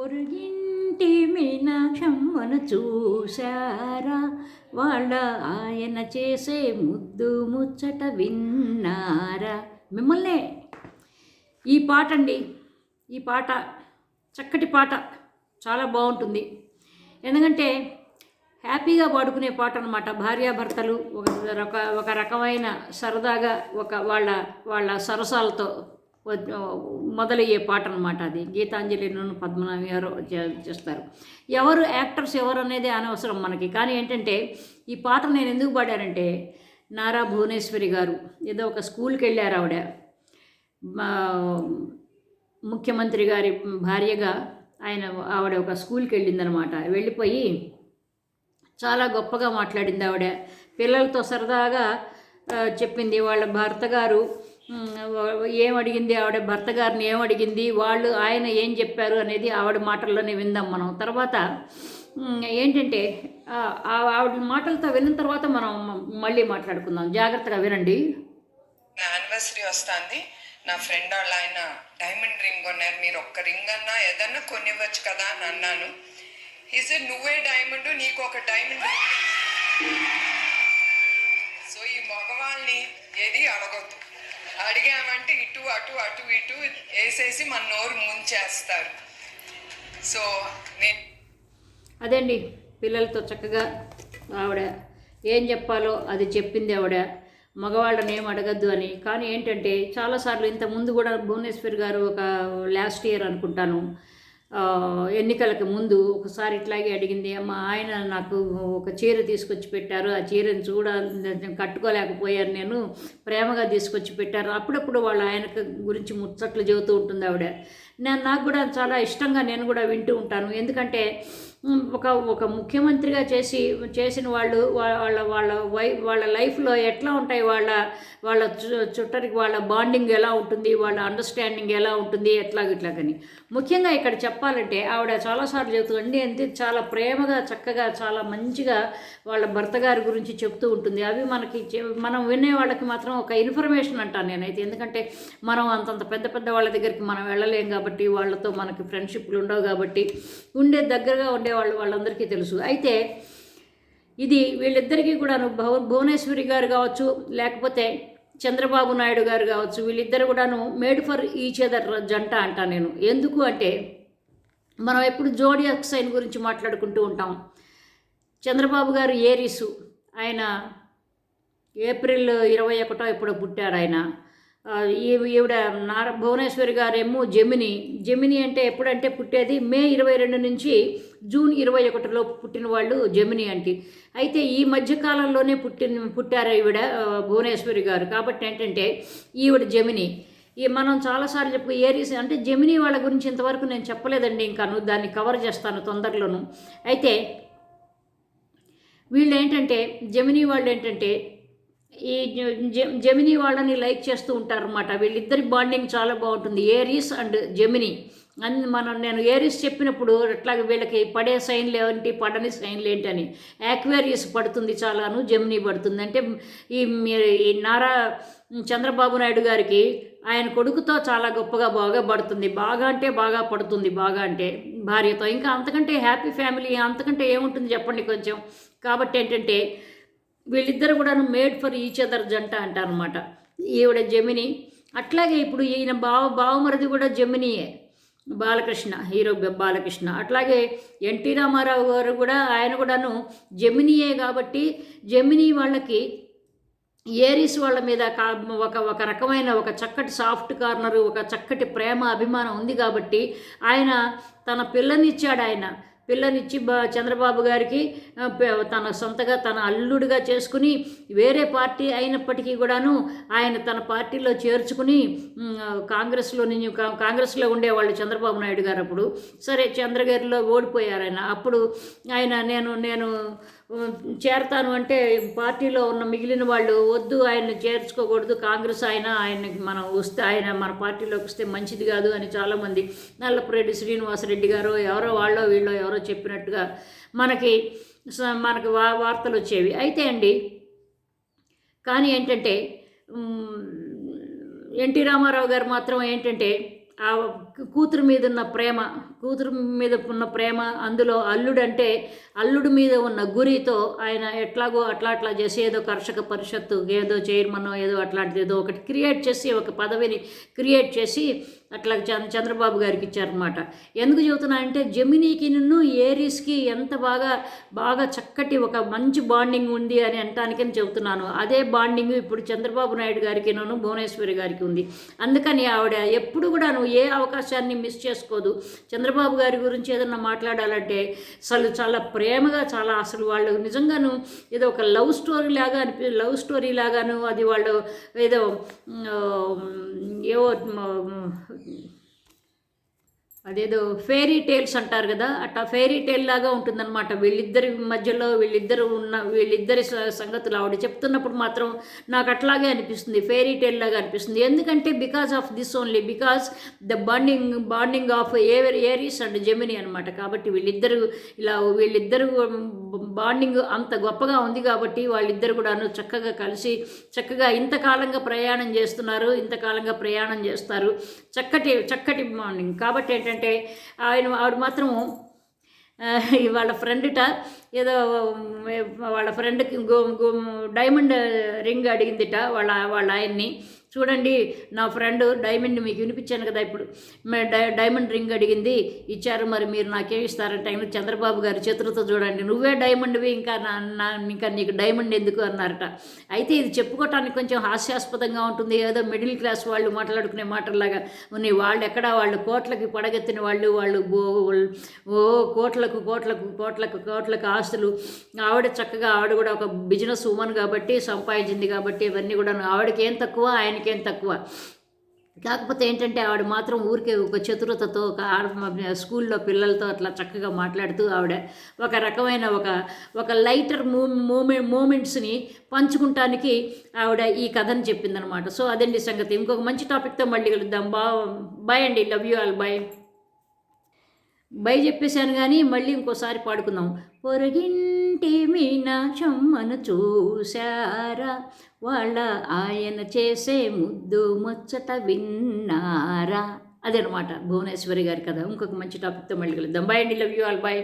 పొరుగింటి మీనాక్షమ్మను చూశారా? వాళ్ళ ఆయన చేసే ముద్దు ముచ్చట విన్నారా? మిమ్మల్నే ఈ పాట అండి ఈ పాట చక్కటి పాట. చాలా బాగుంటుంది. ఎందుకంటే హ్యాపీగా పాడుకునే పాట అనమాట భార్యాభర్తలు ఒక రక ఒక రకమైన సరదాగా ఒక వాళ్ళ వాళ్ళ సరసాలతో మొదలయ్యే పాట అనమాట అది. గీతాంజలిను పద్మనాభి గారు చేస్తారు. ఎవరు యాక్టర్స్ ఎవరు అనేది అనవసరం మనకి. కానీ ఏంటంటే ఈ పాట నేను ఎందుకు పాడానంటే నారా భువనేశ్వరి గారు ఏదో ఒక స్కూల్కి వెళ్ళారు ఆవిడ. మా ముఖ్యమంత్రి గారి భార్యగా ఆయన ఆవిడ ఒక స్కూల్కి వెళ్ళిందనమాట వెళ్ళిపోయి చాలా గొప్పగా మాట్లాడింది ఆవిడ. పిల్లలతో సరదాగా చెప్పింది. వాళ్ళ భర్త గారు ఏం అడిగింది? ఆవిడ భర్త గారిని ఏం అడిగింది? వాళ్ళు ఆయన ఏం చెప్పారు అనేది ఆవిడ మాటల్లోనే విందాం మనం. తర్వాత ఏంటంటే ఆ, ఆవిడ మాటలతో విన్న తర్వాత మనం మళ్ళీ మాట్లాడుకుందాం. జాగ్రత్తగా వినండి. నా యానివర్సరీ వస్తుంది. నా ఫ్రెండ్ వాళ్ళ ఆయన డైమండ్ రింగ్ కొన్నారు. మీరు ఒక్క రింగ్ అన్నా ఏదన్నా కొనివ్వచ్చు కదా అని అన్నాను. ఈజ్ నువ్వే డైమండ్ నీకు ఒక డైమండ్ సో ఈ మగవాళ్ళని ఏది అడగొద్దు. అడిగామంటే ఇటు అటు అటు ఇటు వేసేసి మన నోరు ముంచేస్తారు. సో నేను అదండి. పిల్లలతో చక్కగా ఆవిడ ఏం చెప్పాలో అది చెప్పింది ఆవిడ. మగవాళ్ళని ఏం అడగద్దు అని. కానీ ఏంటంటే చాలాసార్లు ఇంత ముందు కూడా భువనేశ్వర్ గారు ఒక లాస్ట్ ఇయర్ అనుకుంటాను. ఎన్నికలకు ముందు ఒకసారి ఇట్లాగే అడిగింది అమ్మ ఆయన నాకు ఒక చీర తీసుకొచ్చి పెట్టారు ఆ చీరను చూడ కట్టుకోలేకపోయాను నేను ప్రేమగా తీసుకొచ్చి పెట్టారు. అప్పుడప్పుడు వాళ్ళ ఆయన గురించి ముచ్చట్లు చెబుతూ ఉంటుంది ఆవిడ. నేను నాకు కూడా చాలా ఇష్టంగా నేను కూడా వింటూ ఉంటాను. ఎందుకంటే ఒక ఒక ముఖ్యమంత్రిగా చేసి చేసిన వాళ్ళు వాళ్ళ వాళ్ళ వై వాళ్ళ లైఫ్లో ఎట్లా ఉంటాయి వాళ్ళ వాళ్ళ చు- చుట్టరికి వాళ్ళ బాండింగ్ ఎలా ఉంటుంది వాళ్ళ అండర్స్టాండింగ్ ఎలా ఉంటుంది ఎట్లా ఇట్లాగని ముఖ్యంగా ఇక్కడ చెప్పాలంటే ఆవిడ చాలాసార్లు చెబుతుంది అంతే చాలా ప్రేమగా చక్కగా చాలా మంచిగా వాళ్ళ భర్త గారి గురించి చెప్తూ ఉంటుంది. అవి మనకి మనం వినే వాళ్ళకి మాత్రం ఒక ఇన్ఫర్మేషన్ అంటాను నేనైతే. ఎందుకంటే మనం అంతంత పెద్ద పెద్ద వాళ్ళ దగ్గరికి మనం వెళ్ళలేం కాబట్టి వాళ్ళతో మనకి ఫ్రెండ్షిప్లు ఉండవు కాబట్టి ఉండే దగ్గరగా ఉండే వాళ్ళు వాళ్ళందరికీ తెలుసు. అయితే ఇది వీళ్ళిద్దరికీ కూడాను భవ భువనేశ్వరి గారు కావచ్చు లేకపోతే చంద్రబాబు నాయుడు గారు కావచ్చు వీళ్ళిద్దరు కూడాను మేడ్ ఫర్ ఈచ్ అదర్ జంట అంటా నేను. ఎందుకు అంటే మనం ఎప్పుడు జోడి సైన్ గురించి మాట్లాడుకుంటూ ఉంటాం. చంద్రబాబు గారు ఏరీసు ఆయన ఏప్రిల్ ఇరవై ఒకటో ఎప్పుడో పుట్టారు ఆయన. ఈవిడ నార భువనేశ్వరి గారేమో జమిని. జమిని అంటే ఎప్పుడంటే పుట్టేది మే ఇరవై రెండు నుంచి జూన్ ఇరవై ఒకటిలో పుట్టిన వాళ్ళు జమిని అంటే. అయితే ఈ మధ్యకాలంలోనే పుట్టిన పుట్టారు ఈవిడ భువనేశ్వరి గారు. కాబట్టి ఏంటంటే ఈవిడ జమిని. ఈ మనం చాలాసార్లు చెప్పు ఏరీస్ అంటే జమిని వాళ్ళ గురించి ఇంతవరకు నేను చెప్పలేదండి ఇంకాను. దాన్ని కవర్ చేస్తాను తొందరలోను. అయితే వీళ్ళు ఏంటంటే జమిని వాళ్ళు ఏంటంటే ఈ జ- జమినీ వాళ్ళని లైక్ చేస్తూ ఉంటారన్నమాట. వీళ్ళిద్దరి బాండింగ్ చాలా బాగుంటుంది. Aries and Gemini. అని మనం నేను ఏరీస్ చెప్పినప్పుడు అట్లాగే వీళ్ళకి పడే సైన్లు ఏంటి పడని సైన్లు ఏంటని యాక్వేరియస్ పడుతుంది చాలాను జమినీ పడుతుంది. అంటే ఈ మీ- ఈ నారా చంద్రబాబు నాయుడు గారికి ఆయన కొడుకుతో చాలా గొప్పగా బాగా పడుతుంది. బాగా అంటే బాగా పడుతుంది బాగా అంటే భార్యతో. ఇంకా అంతకంటే హ్యాపీ ఫ్యామిలీ అంతకంటే ఏముంటుంది చెప్పండి కొంచెం. కాబట్టి ఏంటంటే వీళ్ళిద్దరు కూడాను మేడ్ ఫర్ ఈచ్ అదర్ జంట అంటారనమాట ఈవిడ జమిని. అట్లాగే ఇప్పుడు ఈయన బావ బావమరిది కూడా జమినియే. బాలకృష్ణ హీరో బాలకృష్ణ. అట్లాగే ఎన్టీ రామారావు గారు కూడా ఆయన కూడాను జమినియే కాబట్టి జమిని వాళ్ళకి ఏరీస్ వాళ్ళ మీద కా- ఒక ఒక రకమైన ఒక చక్కటి సాఫ్ట్ కార్నర్ ఒక చక్కటి ప్రేమ అభిమానం ఉంది కాబట్టి ఆయన తన పిల్లనిచ్చాడు ఆయన పిల్లనిచ్చి చంద్రబాబు గారికి తన సొంతగా తన అల్లుడిగా చేసుకుని వేరే పార్టీ అయినప్పటికీ కూడాను ఆయన తన పార్టీలో చేర్చుకుని కాంగ్రెస్లో నేను కా- కాంగ్రెస్లో ఉండేవాళ్ళు చంద్రబాబు నాయుడు గారు అప్పుడు. సరే చంద్రగిరిలో ఓడిపోయారు ఆయన. అప్పుడు ఆయన నేను నేను చేరతాను అంటే పార్టీలో ఉన్న మిగిలిన వాళ్ళు వద్దు ఆయన్ని చేర్చుకోకూడదు కాంగ్రెస్ ఆయన ఆయనకి మనం వస్తే ఆయన మన పార్టీలోకి వస్తే మంచిది కాదు అని చాలామంది నల్లపురెడ్డి శ్రీనివాసరెడ్డి గారు ఎవరో వాళ్ళో వీళ్ళో ఎవరో చెప్పినట్టుగా మనకి స- మనకి వా వార్తలు వచ్చేవి. అయితే అండి కానీ ఏంటంటే ఎన్టీ రామారావు గారు మాత్రం ఏంటంటే ఆ కూతురు మీద ఉన్న ప్రేమ కూతురు మీద ఉన్న ప్రేమ అందులో అల్లుడు అంటే అల్లుడు మీద ఉన్న గురితో ఆయన ఎట్లాగో అట్లా అట్లా చేసి ఏదో కర్షక పరిషత్తు ఏదో చైర్మన్ ఏదో అట్లాంటిది ఏదో ఒకటి క్రియేట్ చేసి ఒక పదవిని క్రియేట్ చేసి అట్లా చంద్ర చంద్రబాబు గారికి ఇచ్చారనమాట ఎందుకు చెబుతున్నా అంటే జమినీకి నిన్ను ఏరీస్కి ఎంత బాగా బాగా చక్కటి ఒక మంచి బాండింగ్ ఉంది అని అంటానికని చెబుతున్నాను. అదే బాండింగ్ ఇప్పుడు చంద్రబాబు నాయుడు గారికి నన్ను భువనేశ్వరి గారికి ఉంది. అందుకని ఆవిడ ఎప్పుడు కూడా నువ్వు ఏ అవకాశాన్ని మిస్ చేసుకోదు. చంద్రబాబు గారి గురించి ఏదన్నా మాట్లాడాలంటే అసలు చాలా ప్రేమగా చాలా అసలు వాళ్ళు నిజంగాను ఏదో ఒక లవ్ స్టోరీ లాగా అనిపి లవ్ స్టోరీ లాగాను అది వాళ్ళు ఏదో ఏవో అదేదో ఫేరీ టేల్స్ అంటారు కదా అట్లా ఫేరీ టేల్ లాగా ఉంటుందన్నమాట. వీళ్ళిద్దరి మధ్యలో వీళ్ళిద్దరు ఉన్న వీళ్ళిద్దరి సంగతులు ఆవిడ చెప్తున్నప్పుడు మాత్రం నాకు అట్లాగే అనిపిస్తుంది ఫేరీ టేల్ లాగా అనిపిస్తుంది. ఎందుకంటే because of this only because the bonding bonding of ever Aries and Gemini అనమాట కాబట్టి వీళ్ళిద్దరు ఇలా వీళ్ళిద్దరు బాండింగ్ అంత గొప్పగా ఉంది కాబట్టి వాళ్ళిద్దరు కూడాను చక్కగా కలిసి చక్కగా ఇంతకాలంగా ప్రయాణం చేస్తున్నారు ఇంతకాలంగా ప్రయాణం చేస్తారు. చక్కటి చక్కటి బాండింగ్. కాబట్టి ఏంటంటే ఆయన ఆవిడ మాత్రం వాళ్ళ ఫ్రెండ్ట ఏదో వాళ్ళ ఫ్రెండ్కి గో గో డైమండ్ రింగ్ అడిగిందిట వాళ్ళ వాళ్ళ ఆయన్ని. చూడండి నా ఫ్రెండ్ డైమండ్ మీకు వినిపించాను కదా ఇప్పుడు. డై డైమండ్ రింగ్ అడిగింది ఇచ్చారు మరి మీరు నాకేం ఇస్తారంటే ఆయన చంద్రబాబు గారి చేతులతో చూడండి. నువ్వే డైమండ్వి ఇంకా నా నా ఇంకా నీకు డైమండ్ ఎందుకు అన్నారట. అయితే ఇది చెప్పుకోవటానికి కొంచెం హాస్యాస్పదంగా ఉంటుంది. ఏదో మిడిల్ క్లాస్ వాళ్ళు మాట్లాడుకునే మాటలాగా ఉన్నాయి వాళ్ళు ఎక్కడ? వాళ్ళు కోట్లకి పడగెత్తిన వాళ్ళు వాళ్ళు ఓ కోట్లకు కోట్లకు కోట్లకు కోట్లకు ఆస్తులు. ఆవిడ చక్కగా ఆవిడ కూడా ఒక బిజినెస్ ఉమెన్ కాబట్టి సంపాదించింది కాబట్టి ఇవన్నీ కూడా ఆవిడకి ఏం తక్కువ ఆయన ఆయనకేం తక్కువ. కాకపోతే ఏంటంటే ఆవిడ మాత్రం ఊరికే ఒక చతురతతో ఒక ఆడ స్కూల్లో పిల్లలతో అట్లా చక్కగా మాట్లాడుతూ ఆవిడ ఒక రకమైన ఒక ఒక లైటర్ మూ మూమె మూమెంట్స్ని పంచుకుంటానికి ఆవిడ ఈ కథను చెప్పిందనమాట. సో అదండి సంగతి. ఇంకొక మంచి టాపిక్తో మళ్ళీ కలుద్దాం. బా బాయ్ అండి. Love you all. Bye. Bye చెప్పేశాను కానీ మళ్ళీ ఇంకోసారి పాడుకుందాం. పొరగింటి మీనాక్షమ్మను చూశారా? వాళ్ళ ఆయన చేసే ముద్దు ముచ్చట విన్నారా? అదనమాట భువనేశ్వరి గారి కదా ఇంకొక మంచి టాపిక్తో మళ్ళీ కలుద్దాం. బాయ్ అండి. Love you all bye